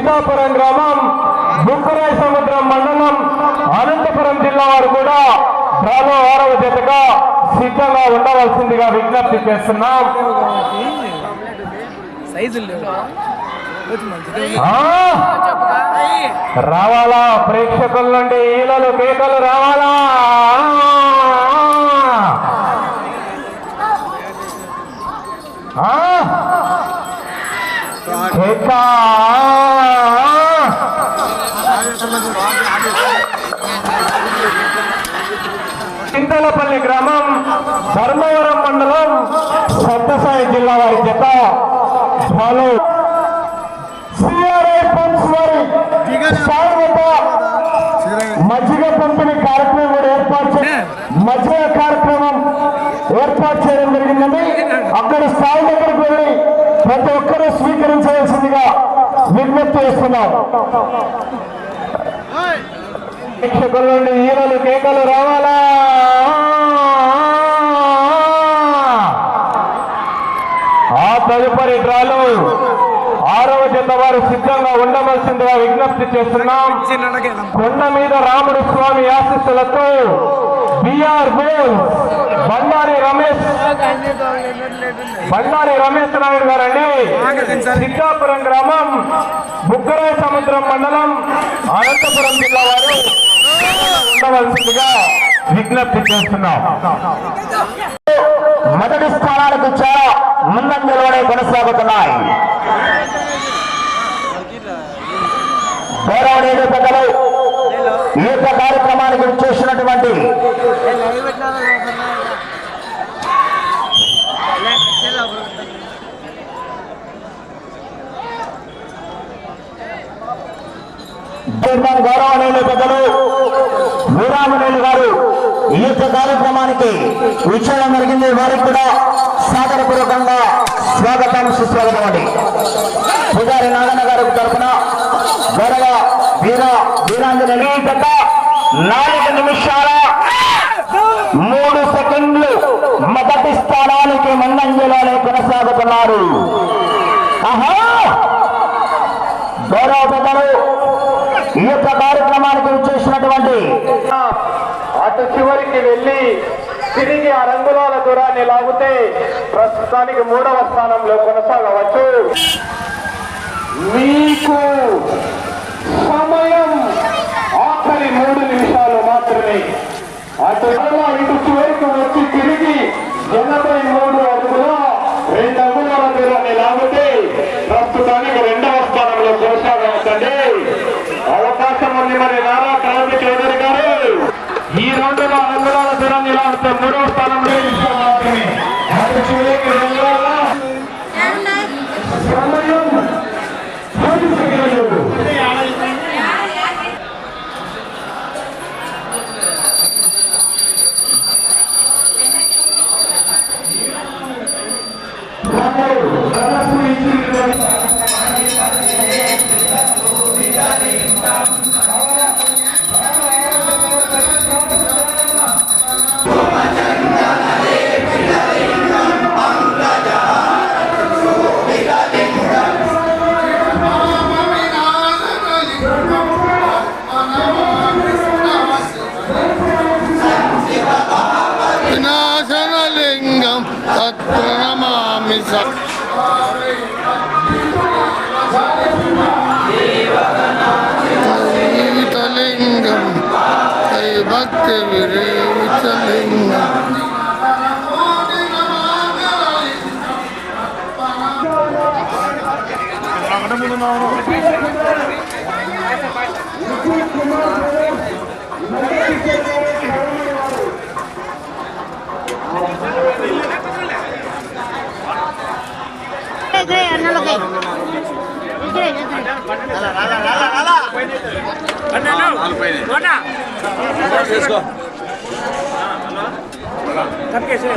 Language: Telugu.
సిద్ధాపురం గ్రామం బుక్కరాయ సముద్రం మండలం అనంతపురం జిల్లా వారు కూడా డ్రాలో ఆరవ జతగా సిద్ధంగా ఉండవలసిందిగా విజ్ఞప్తి చేస్తున్నాం. రావాలా? ప్రేక్షకుల నుండి ఈలలు కేకలు రావాలా? ఆ! చింతలపల్లి గ్రామం ధర్మవరం మండలం సత్యసాయి జిల్లా వారి చేత ఫాలో సిఆర్ఐ పంప్స్ వారి స్వాగత మజ్జిగ పంపిణీ కార్యక్రమం కూడా ఏర్పాటు చే మజ్జిగ కార్యక్రమం ఏర్పాటు చేయడం జరిగిందని అక్కడ స్థాయి దగ్గరకు వెళ్ళి ప్రతి ఒక్కరూ స్వీకరించవలసిందిగా విజ్ఞప్తి చేస్తున్నారు ప్రేక్షకుల నుండి ఈరలు కేకలు రావాలా? ఆ తదుపరి డ్రాలు ఆరవ జత వారు సిద్ధంగా ఉండవలసిందిగా విజ్ఞప్తి చేస్తున్నాం. కొండ మీద రాముడు స్వామి ఆశీస్సులతో బిఆర్ బోల్ బండారి రమేష్ బండారి రమేష్ నాయుడు గారండి. సిద్ధాపురం గ్రామం బుగ్గరాయ సముద్రం మండలం అనంతపురం జిల్లా వారు. ఉండవలసిందిగా విజ్ఞప్తి చేస్తున్నాం. మొదటి స్థానానికి చాలా ముందంజలోనే కొనసాగుతున్నాయి. గౌరవనీయులు పెద్దలు ఈ యొక్క కార్యక్రమానికి చేసినటువంటి గౌరవనీయులు పెద్దలు వీరామణేలు గారు ఈ యొక్క కార్యక్రమానికి విచ్చేయడం జరిగింది. వారికి కూడా సాదరపూర్వకంగా స్వాగతం సుస్వాగతం అండి. పూజారి నాగన్న గారి తరఫున గౌరవ వీర వీరాంజనేయులు ఈ నాలుగు నిమిషాల మూడు సెకండ్లు మొదటి స్థానానికి మందంజలాలు కొనసాగుతున్నారు. ఆహా! గౌరవ పెద్దలు ఈ యొక్క కార్యక్రమానికి చేసినటువంటి అటు చివరికి వెళ్ళి తిరిగి ఆ రంగులాల దూరాన్ని లాగితే ప్రస్తుతానికి మూడవ స్థానంలో కొనసాగవచ్చు. మీకు సమయం ఆఖరి మూడు నిమిషాలు మాత్రమే. అటు ఇటు చివరికి వచ్చి తిరిగి ఎనభై మూడు అడుగుల రెండు అడుగుల దూరాన్ని లాగితే ప్రస్తుతానికి రెండవ అవకాశం ఉంది మరి నారా క్రాంతి చౌదరి గారు. ఈ రెండులో అంగుళాల దూరాన్ని లాగితే మూడవ స్థానంలో నిమిషం మాత్రమే అటు చివరికి వెళ్ళాల సమయం పది సెకండ్లు తప్పకేసి